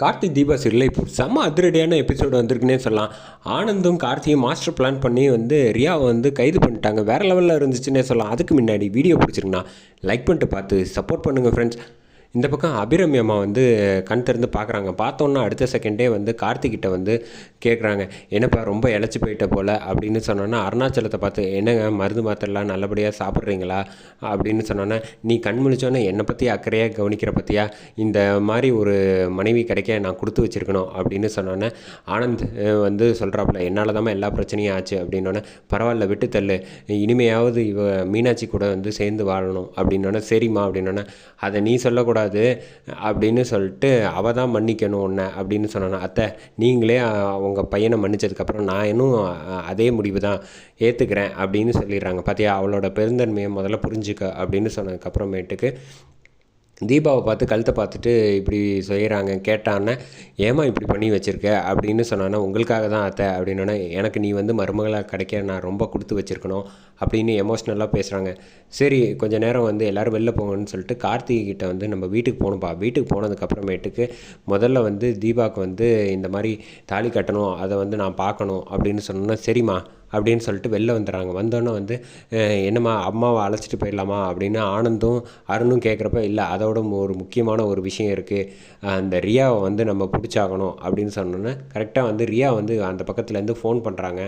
Karthik Deepa serial இப்போ செம்ம அதிரடியான எபிசோடு வந்திருக்குன்னே சொல்லலாம். ஆனந்தும் கார்த்தியும் மாஸ்டர் பிளான் பண்ணி வந்து ரியாவை வந்து கைது பண்ணிட்டாங்க. வேறு லெவலில் இருந்துச்சுன்னே சொல்லலாம். அதுக்கு முன்னாடி வீடியோ பிடிச்சிருக்குண்ணா லைக் பண்ணிட்டு பார்த்து சப்போர்ட் பண்ணுங்கள் ஃப்ரெண்ட்ஸ் இந்த பக்கம் அபிரமி அம்மா வந்து கண் திறந்து பார்க்குறாங்க. பார்த்தோன்னா அடுத்த செகண்டே வந்து கார்த்திகிட்ட வந்து கேட்குறாங்க என்னப்பா ரொம்ப இழைச்சி போயிட்ட போல் அப்படின்னு சொன்னோன்னா அருணாச்சலத்தை பார்த்து என்னங்க மருந்து மாத்திரலாம் நல்லபடியாக சாப்பிட்றீங்களா? அப்படின்னு சொன்னோன்னே நீ கண் முழிச்சோன்னே என்னை பற்றி அக்கறையாக கவனிக்கிற பற்றியா இந்த மாதிரி ஒரு மனைவி கிடைக்க நான் கொடுத்து வச்சுருக்கணும். அப்படின்னு சொன்னோன்னே ஆனந்த் வந்து சொல்கிறாப்புல என்னால் தான் எல்லா பிரச்சனையும் ஆச்சு. அப்படின்னோடனே பரவாயில்ல விட்டு தள்ளு. இனிமையாவது இவ மீனாட்சி கூட வந்து சேர்ந்து வாழணும். அப்படின்னோடனே சரிம்மா. அப்படின்னோடனே அதை நீ சொல்லக்கூடாது. அப்படின்னு சொல்லிட்டு அவள் தான் மன்னிக்கணும் உன்னை அப்படின்னு சொன்னான். அத்தை நீங்களே உங்கள் பையனை மன்னிச்சதுக்கப்புறம் நான் இன்னும் அதே முடிவு தான் ஏற்றுக்கிறேன் அப்படின்னு சொல்லிடுறாங்க. பார்த்தியா அவளோட பெருந்தன்மையை முதல்ல புரிஞ்சுக்க அப்படின்னு சொன்னதுக்கப்புறமேட்டுக்கு தீபாவை பார்த்து கழுத்தை பார்த்துட்டு இப்படி செய்கிறாங்க கேட்டான்னே ஏமா இப்படி பண்ணி வச்சுருக்க? அப்படின்னு சொன்னான்னா உங்களுக்காக தான் அத்தை அப்படின்னா எனக்கு நீ வந்து மருமகளாக கிடைக்க நான் ரொம்ப கொடுத்து வச்சுருக்கணும் அப்படின்னு எமோஷ்னலாக பேசுகிறாங்க சரி கொஞ்ச நேரம் வந்து எல்லோரும் வெளில போங்கன்னு சொல்லிட்டு கார்த்திகை கிட்ட வந்து நம்ம வீட்டுக்கு போகணும்ப்பா வீட்டுக்கு போனதுக்கப்புறமேட்டுக்கு முதல்ல வந்து தீபாவுக்கு வந்து இந்த மாதிரி தாலி கட்டணும் அதை வந்து நான் பார்க்கணும் அப்படின்னு சொன்னோன்னா சரிம்மா அப்படின்னு சொல்லிட்டு வெளில வந்துடுறாங்க. வந்தோன்னே வந்து என்னம்மா அம்மாவை அழைச்சிட்டு போயிடலாமா? அப்படின்னு ஆனந்தும் அருணும் கேட்குறப்ப இல்லை அதோட ஒரு முக்கியமான ஒரு விஷயம் இருக்குது அந்த ரியாவை வந்து நம்ம பிடிச்சாகணும். அப்படின்னு சொன்னோன்னே கரெக்டாக வந்து ரியா வந்து அந்த பக்கத்துலேருந்து ஃபோன் பண்ணுறாங்க.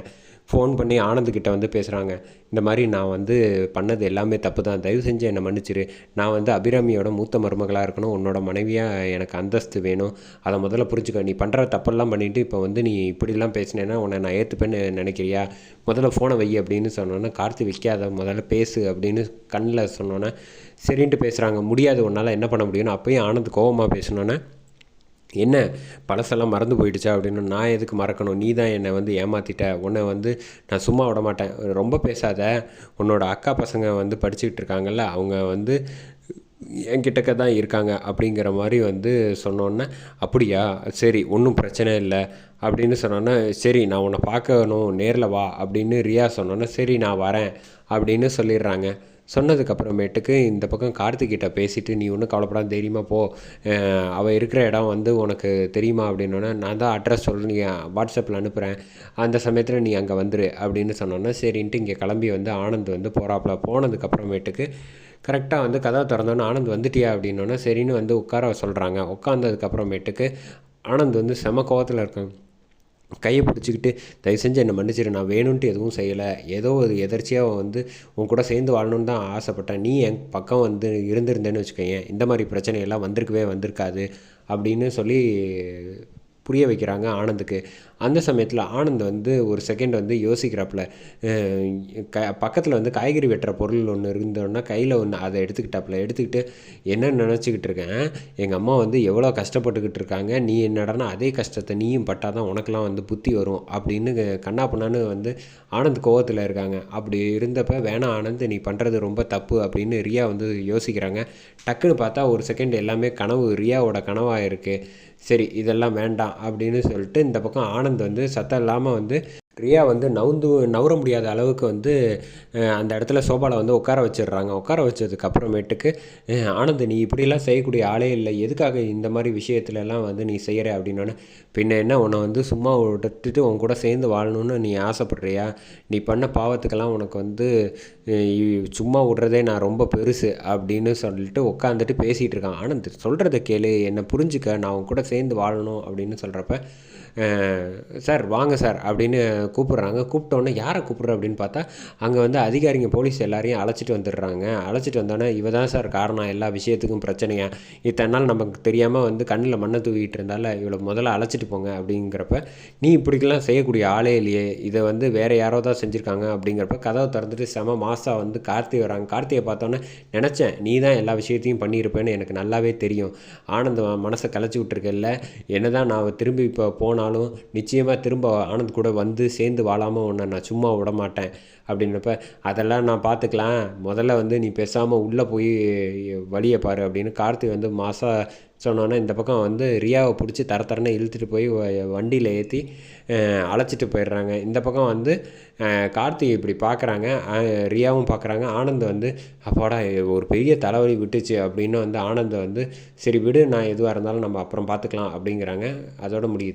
ஃபோன் பண்ணி ஆனந்துக்கிட்ட வந்து பேசுகிறாங்க இந்த மாதிரி நான் வந்து பண்ணது எல்லாமே தப்பு தான் தயவு செஞ்சு என்னை மன்னிச்சிரு. நான் வந்து அபிராமியோட மூத்த மருமகளாக இருக்கணும். உன்னோட மனைவியாக எனக்கு அந்தஸ்து வேணும். அதை முதல்ல புரிஞ்சுக்க. நீ பண்ணுற தப்பெல்லாம் பண்ணிவிட்டு இப்போ வந்து நீ இப்படிலாம் பேசினேன்னா உன்னை நான் ஏற்றுப்பேன்னு நினைக்கிறியா? முதல்ல ஃபோனை வை அப்படின்னு சொன்னோன்னே கார்த்து விற்காத முதல்ல பேசு அப்படின்னு கண்ணில் சொன்னோன்னே சரின்ட்டு பேசுகிறாங்க முடியாது உன்னால் என்ன பண்ண முடியும்னு அப்பயும் ஆனந்த் கோபமாக பேசினோன்னே என்ன? பழசெல்லாம் மறந்து போயிடுச்சா? அப்படின்னு நான் எதுக்கு மறக்கணும்? நீ தான் என்னை வந்து ஏமாற்றிட்ட உன்னை வந்து நான் சும்மா விட மாட்டேன். ரொம்ப பேசாத. உன்னோட அக்கா பசங்க வந்து படிச்சுக்கிட்டு இருக்காங்கல்ல அவங்க வந்து என்கிட்டக்க தான் இருக்காங்க அப்படிங்கிற மாதிரி வந்து சொன்னோன்னே அப்படியா? சரி ஒன்றும் பிரச்சனை இல்லை. அப்படின்னு சொன்னோன்னே சரி நான் உன்னை பார்க்கணும். நேரில் வா. அப்படின்னு ரியா சொன்னோன்னே சரி நான் வரேன். அப்படின்னு சொல்லிடுறாங்க. சொன்னதுக்கப்புறமேட்டுக்கு இந்த பக்கம் கார்த்திகிட்ட பேசிவிட்டு நீ ஒன்றும் கவலைப்படாம தைரியமாக போ. அவள் இருக்கிற இடம் வந்து உனக்கு தெரியுமா? அப்படின்னோடனே நான் தான் அட்ரஸ் சொல்கிறேன் நீ வாட்ஸ்அப்பில் அனுப்புகிறேன் அந்த சமயத்தில் நீ அங்கே வந்துரு. அப்படின்னு சொன்னோன்னே சரின்ட்டு இங்கே கிளம்பி வந்து ஆனந்த் வந்து போகிறாப்புல போனதுக்கப்புறமேட்டுக்கு கரெக்டாக வந்து கதவை திறந்தோன்னே ஆனந்த் வந்துட்டியா? அப்படின்னோடனே சரின்னு வந்து உட்கார சொல்கிறாங்க உட்காந்ததுக்கப்புறமேட்டுக்கு ஆனந்த் வந்து செம கோவத்தில் இருக்காங்க. கையை பிடிச்சிக்கிட்டு தயவு செஞ்சு என்னை மன்னிச்சிரு நான் வேணும்ன்ட்டு எதுவும் செய்யலை. ஏதோ ஒரு எதர்ச்சியாக வந்து உன் கூட சேர்ந்து வாழணும்னு தான் ஆசைப்பட்டேன். நீ என் பக்கம் வந்து இருந்திருந்தேன்னு வச்சுக்கோங்க இந்த மாதிரி பிரச்சனையெல்லாம் வந்திருக்கவே வந்திருக்காது. அப்படின்னு சொல்லி புரிய வைக்கிறாங்க ஆனந்துக்கு. அந்த சமயத்தில் ஆனந்த் வந்து ஒரு செகண்ட் வந்து யோசிக்கிறாப்புல க பக்கத்தில் வந்து காய்கறி வெட்டுற பொருள் ஒன்று இருந்தோன்னா கையில் ஒன்று அதை எடுத்துக்கிட்டாப்புல. எடுத்துக்கிட்டு என்ன நினச்சிக்கிட்டு இருக்கேன்? எங்கள் அம்மா வந்து எவ்வளோ கஷ்டப்பட்டுக்கிட்டு இருக்காங்க? நீ என்னடனா அதே கஷ்டத்தை நீயும் பட்டால் தான் உனக்கெலாம் வந்து புத்தி வரும் அப்படின்னு கண்ணா பண்ணான்னு வந்து ஆனந்த் கோவத்தில் இருக்காங்க. அப்படி இருந்தப்போ வேணாம் ஆனந்த் நீ பண்ணுறது ரொம்ப தப்பு அப்படின்னு ரியா வந்து யோசிக்கிறாங்க. டக்குன்னு பார்த்தா ஒரு செகண்ட் எல்லாமே கனவு ரியாவோட கனவாக இருக்குது சரி இதெல்லாம் வேண்டாம் அப்படின்னு சொல்லிட்டு இந்த பக்கம் ஆனந்த் வந்து சத்தம் இல்லாமல் வந்து ரியா வந்து நவுந்து நவர முடியாத அளவுக்கு வந்து அந்த இடத்துல சோபாவில் வந்து உட்கார வச்சிடுறாங்க. உட்கார வச்சதுக்கு அப்புறமேட்டுக்கு ஆனந்த் நீ இப்படிலாம் செய்யக்கூடிய ஆளே இல்லை. எதுக்காக இந்த மாதிரி விஷயத்துலலாம் வந்து நீ செய்கிற அப்படின்னோடனே பின்ன என்ன? உன்னை வந்து சும்மா விட்டுட்டு உன் கூட சேர்ந்து வாழணும்னு நீ ஆசைப்படுறியா? நீ பண்ண பாவத்துக்கெல்லாம் உனக்கு வந்து சும்மா விடுறதே நான் ரொம்ப பெருசு அப்படின்னு சொல்லிட்டு உட்காந்துட்டு பேசிகிட்டு இருக்கான். ஆனந்த் சொல்கிறத கேளு. என்னை புரிஞ்சுக்க. நான் உன் கூட சேர்ந்து வாழணும். அப்படின்னு சொல்கிறப்ப சார் வாங்க சார். அப்படின்னு கூப்பிட்றாங்க. கூப்பிட்டோன்னே யாரை கூப்பிட்ற அப்படின்னு பார்த்தா அங்கே வந்து அதிகாரிங்க போலீஸ் எல்லாரையும் அழைச்சிட்டு வந்துடுறாங்க. அழைச்சிட்டு வந்தோன்னே இவ தான் சார் காரணம் எல்லா விஷயத்துக்கும் பிரச்சனையா? இத்தனை நாள் நமக்கு தெரியாமல் வந்து கண்ணில் மண்ணை தூக்கிட்டு இருந்தால இவளை முதல்ல அழைச்சிட்டு போங்க அப்படிங்கிறப்ப நீ இப்படிக்கெல்லாம் செய்யக்கூடிய ஆளே இல்லையே. இதை வந்து வேறு யாரோ தான் செஞ்சுருக்காங்க அப்படிங்கிறப்ப கதவை திறந்துட்டு செம மாதம் வந்து கார்த்தி வராங்க. கார்த்தியை பார்த்தோன்னே நினச்சேன் நீ தான் எல்லா விஷயத்தையும் பண்ணியிருப்பேன்னு எனக்கு நல்லாவே தெரியும். ஆனந்த் மனசை கலைச்சி என்ன தான் நான் திரும்பி இப்போ போனாலும் நிச்சயமாக திரும்ப ஆனந்த் கூட வந்து சேர்ந்து வாழாமல் உன்னை நான் சும்மா விட மாட்டேன் அப்படின்றப்ப அதெல்லாம் நான் பார்த்துக்கலாம் முதல்ல வந்து நீ பேசாமல் உள்ளே போய் வழியை பாரு அப்படின்னு கார்த்தி வந்து மாசா சொன்னோன்னே இந்த பக்கம் வந்து ரியாவை பிடிச்சி தர தரனை இழுத்துட்டு போய் வண்டியில் ஏற்றி அழைச்சிட்டு போயிடுறாங்க. இந்த பக்கம் வந்து கார்த்தி இப்படி பார்க்குறாங்க ரியாவும் பார்க்குறாங்க ஆனந்த் வந்து அப்பாடா ஒரு பெரிய தலைவலி விட்டுச்சு அப்படின்னு வந்து ஆனந்த் வந்து சரி விடு நான் எதுவாக இருந்தாலும் நம்ம அப்புறம் பார்த்துக்கலாம் அப்படிங்கிறாங்க. அதோட முடியுது.